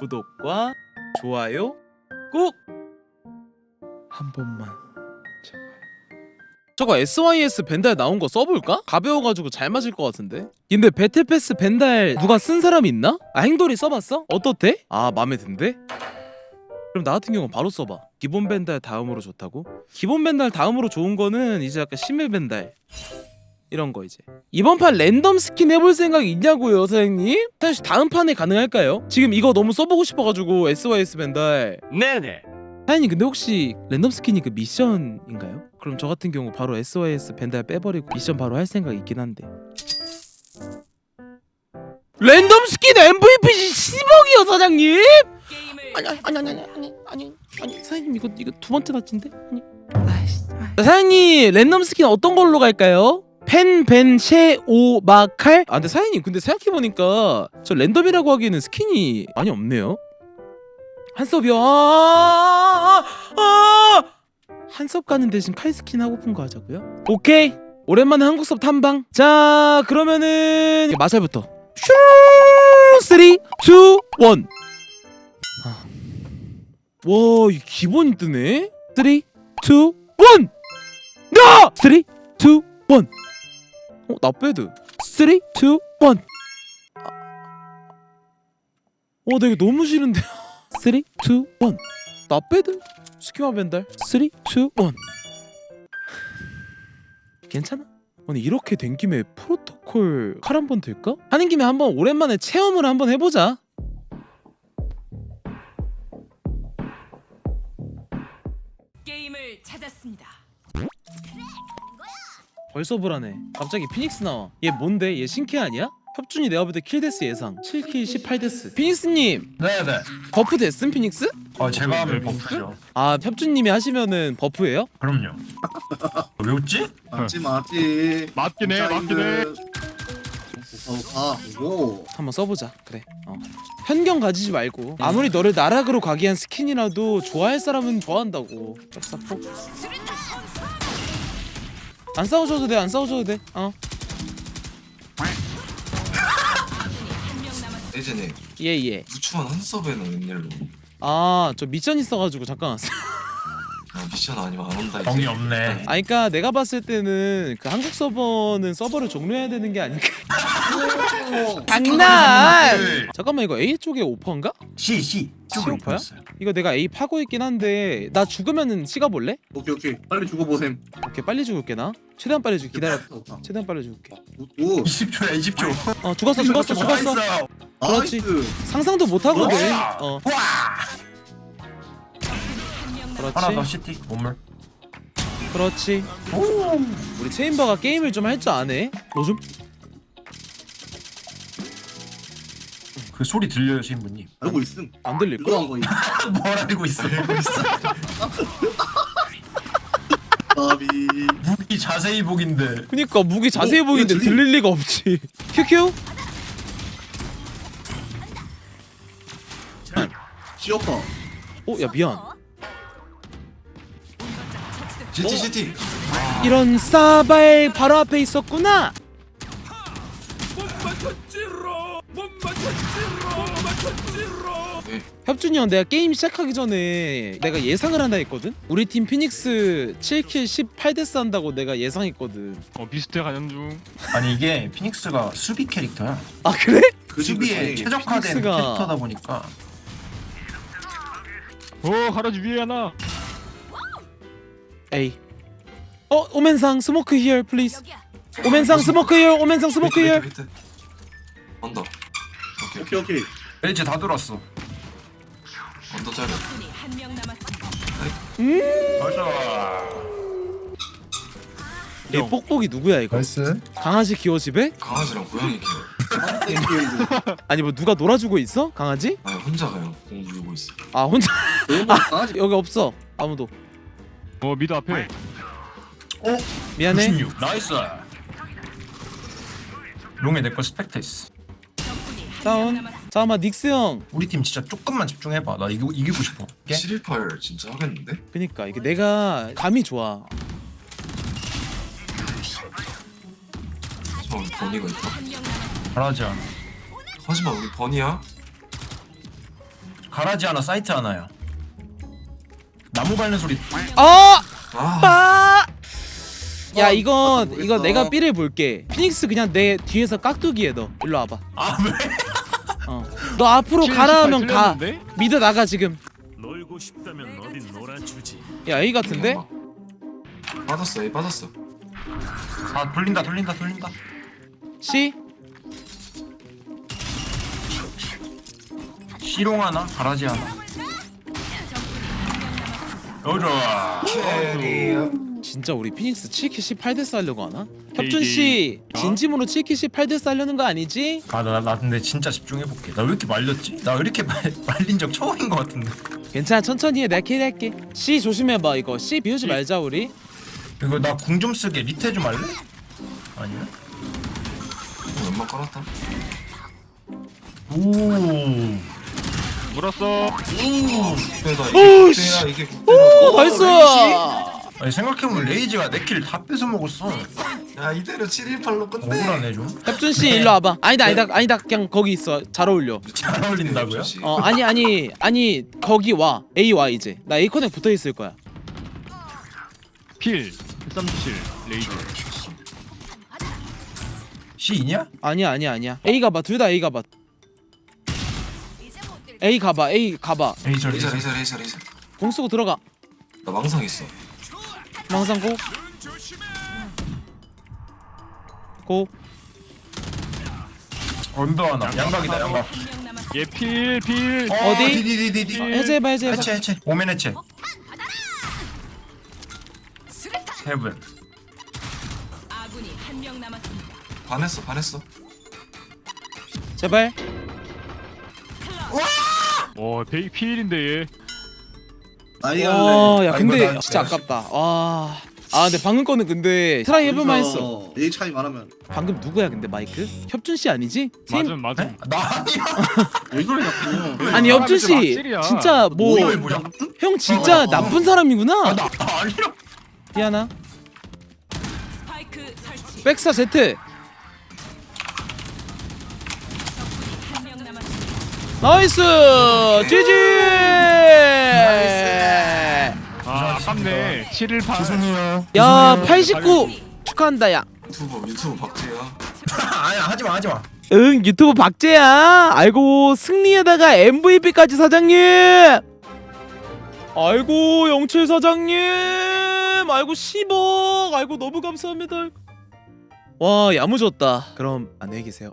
구독과 좋아요 꼭 한 번만. 저거 SYS 벤달 나온 거 써볼까? 가벼워가지고 잘 맞을 것 같은데 근데 배틀패스 벤달 누가 쓴 사람 있나? 아 행돌이 써봤어? 어떻대? 아 마음에 든대? 그럼 나 같은 경우는 바로 써봐 기본 벤달 다음으로 좋다고? 기본 벤달 다음으로 좋은 거는 이제 약간 심해 벤달 이런 거 이제 이번 판 랜덤 스킨 해볼 생각 있냐고요 사장님? 사실 다음 판에 가능할까요? 지금 이거 너무 써보고 싶어가지고 SYS 벤달 네네. 사장님 근데 혹시 랜덤 스킨이 그 미션인가요? 그럼 저 같은 경우 바로 SYS 벤달 빼버리고 미션 바로 할 생각 있긴 한데 랜덤 스킨 MVP 10억이요 사장님? 아니 아니 아니 아니 아니 아니 아니 사장님 이거 이거 두 번째 낫진데? 아니 아이씨 아. 사장님 랜덤 스킨 어떤 걸로 갈까요? 펜, 벤, 쉐, 오, 마, 칼? 아 근데 사장님 근데 생각해보니까 저 랜덤이라고 하기에는 스킨이 많이 없네요 한섭이요 아, 아, 아! 한섭 가는 대신 칼 스킨 하고픈 거 하자고요? 오케이 오랜만에 한국 수업 탐방 자 그러면은 마살부터 슈 3, 2, 1 아. 와, 이 기본이 뜨네. 3, 2, 1. 나! 3, 2, 1. 어, 나 배드. 3, 2, 1. 아. 어, 나 이거 너무 싫은데. 3, 2, 1. 나 배드. 스키마 벤달. 3, 2, 1. 괜찮아? 아니 이렇게 된 김에 프로토콜 칼 한번 들까? 하는 김에 한번 오랜만에 체험을 한번 해보자. 게임을 찾았습니다. 벌써 불안해. 갑자기 피닉스 나와. 얘 뭔데? 얘 신캐 아니야? 협준이 내가 볼 때 킬데스 예상 7킬 18데스 피닉스님 네네. 버프 됐음 피닉스? 어 제가 하면 버프죠. 아 협준님이 하시면은 버프예요? 그럼요. 왜 웃지? 맞지 맞지 맞긴 해, 맞긴 해. 아 오. 한번 써보자 그래 어. 편견 가지지 말고 아무리 너를 나락으로 가게 한 스킨이라도 좋아할 사람은 좋아한다고 쌉싸포 안 싸우셔도 돼 안 싸우셔도 돼 어. 예전에 예예. 부추한 한섭에는 웬일로? 아 저 미션 있어가지고 잠깐 왔어 아, 미션 아니면 안 온다 정이 이제 없네. 아니 그니까 내가 봤을 때는 그 한국 서버는 서버를 종료해야 되는 게 아닐까 장난! 네. 잠깐만 이거 A 쪽에 오퍼인가? C C 쪽으로 오퍼야? 입혔어요. 이거 내가 A 파고 있긴 한데 나 죽으면은 찍어 볼래? 오케이 오케이. 빨리 죽어보셈. 오케이 빨리 죽을게 나. 최대한 빨리 죽 기다려. 최대한 빨리 죽을게. 오 20초야 20초. 어 죽었어 죽었어 죽었어. 그렇지. 나이스. 상상도 못 하거든 와. 어. 와. 하나 더 그렇지 CT 몸물. 그렇지. 우리 체인버가 게임을 좀 할 줄 아네. 뭐좀 그 소리 들려요 신부님. 알고 있음. 안 들릴걸? 이거 한 거임 뭘 알고 있어? 나비. 무기 자세히 보긴데. 그니까 무기 자세히 어, 보이는데 이거 들리- 들릴 리가 없지. 큐큐? 지었다 어야 미안. CT CT 이런 싸발 바로 앞에 있었구나 네. 협준이 형 내가 게임 시작하기 전에 내가 예상을 한다 했거든? 우리 팀 피닉스 7킬 18데스 한다고 내가 예상했거든 어 비슷해 가는 중. 아니 이게 피닉스가 수비 캐릭터야. 아 그래? 수비에 최적화된 피닉스가- 캐릭터다 보니까 어 할아버지 위에 하나. 에이 어 오멘상 스모크 히얼 플리즈 오멘상 스모크 히얼 오멘상 스모크 히얼. 언더 오케이 오케이 오케이 LG 다 돌았어. 언더 짜려 적군이 한 명 남았습니다. 벌써. 이 뽁뽁이 누구야 이거 나이스 강아지 기어 집에? 강아지랑 고양이 키워 아니 뭐 누가 놀아주고 있어? 강아지? 아니 혼자 가요 공 누르고 있어 아 혼자 강아지 여기 없어 아무도 어 미드 앞에. 미안해 96. 나이스. 롱에 내거 명 다운 남았습니다. 잠깐만 닉스 형 우리 팀 진짜 조금만 집중해봐. 나 이기고 이기고 싶어. 오케이? 718 진짜 하겠는데? 그니까 이게 내가 감이 좋아 우리 버니가 있다. 잘하지 않아. 하지만 우리 버니야? 가라지 하나 사이트 하나야 나무 밟는 소리 아! 아 빠! 야 어, 이건 모르겠어. 이거 내가 삐를 볼게 피닉스 그냥 내 뒤에서 깍두기에 너 일로 와봐 아 왜? 어. 너 앞으로 가라 하면 가? 미드 나가 지금 놀고 싶다면 어디 놀아주지. 야 A 같은데? 빠졌어 A 빠졌어 아 돌린다 돌린다 돌린다 C? 시롱 하나 가라지 하나 여자 진짜 우리 피닉스 7킬 18데스 하려고 하나? 협준씨 어? 진심으로 7킬 18데스 하려는 거 아니지? 아나 나 근데 진짜 집중해볼게 나 왜 이렇게 말렸지? 나 왜 이렇게 말, 말린 적 처음인 것 같은데 괜찮아 천천히 해 내가 캐리할게 C 조심해봐 이거 C 비우지 말자 우리 이거 나 궁 좀 쓰게 리테 좀 할래? 아니야? 연막 깔았다 오 물었어 국대다 오우, 이게. 국대야 오 나이스 아니 생각해보면 레이지가 내킬 다 뺏어 먹었어. 야 이대로 718로 끝내. 억울하네 좀. 협준씨 일로 와봐. 아니다 아니다 아니다. 그냥 거기 있어. 잘 어울려. 잘 어울린다고요? 어 아니 아니 아니 거기 와. A 와 이제 나 A 커넥 붙어 있을 거야. 필 137 레이드 C이냐? 아니야 아니야 아니야. A 가봐. 둘 다 A 가봐. A 가봐 A 가봐. 레이저 레이저 레이저 레이저 레이저 레이저 공 쓰고 들어가. 나 망상 있어 망상 고. 고. 언더 하나. 양각이다 양각. 남았습니다. 얘필 필. 어, 어디? 디디디디디. 어, 해제해봐 해제해봐 해체. 해체. 오멘 해체 세븐. 아군이 한 명 남았습니다. 반했어 반했어. 제발. 어 베이 필인데 얘 와, 갈래. 야 아, 근데 진짜 내가 아깝다. 와. 아, 근데 방금 거는 근데 트라이 해볼만 했어. 얘 차이 말하면 방금 누구야 근데 마이크? 협준 씨 아니지? 맞음 맞음 네? 나 아니야 왜 그래 자꾸 아니 아, 협준 씨. 진짜 뭐 뭐야, 뭐야. 형 진짜 어, 어, 어. 나쁜 사람이구나. 아, 나 아니야 미안하. 스파이크 설치. 백사 제트. 나이스. GG. 아 아깝네. 718 죄송해요. 야, 89 축하한다 야. 유튜브 유튜브 박재야. 아니야 하지마 하지마. 응 유튜브 박재야. 아이고 승리에다가 MVP까지 사장님! 아이고 영철 사장님! 아이고 10억! 아이고 너무 감사합니다. 와 야무졌다. 그럼 안녕히 계세요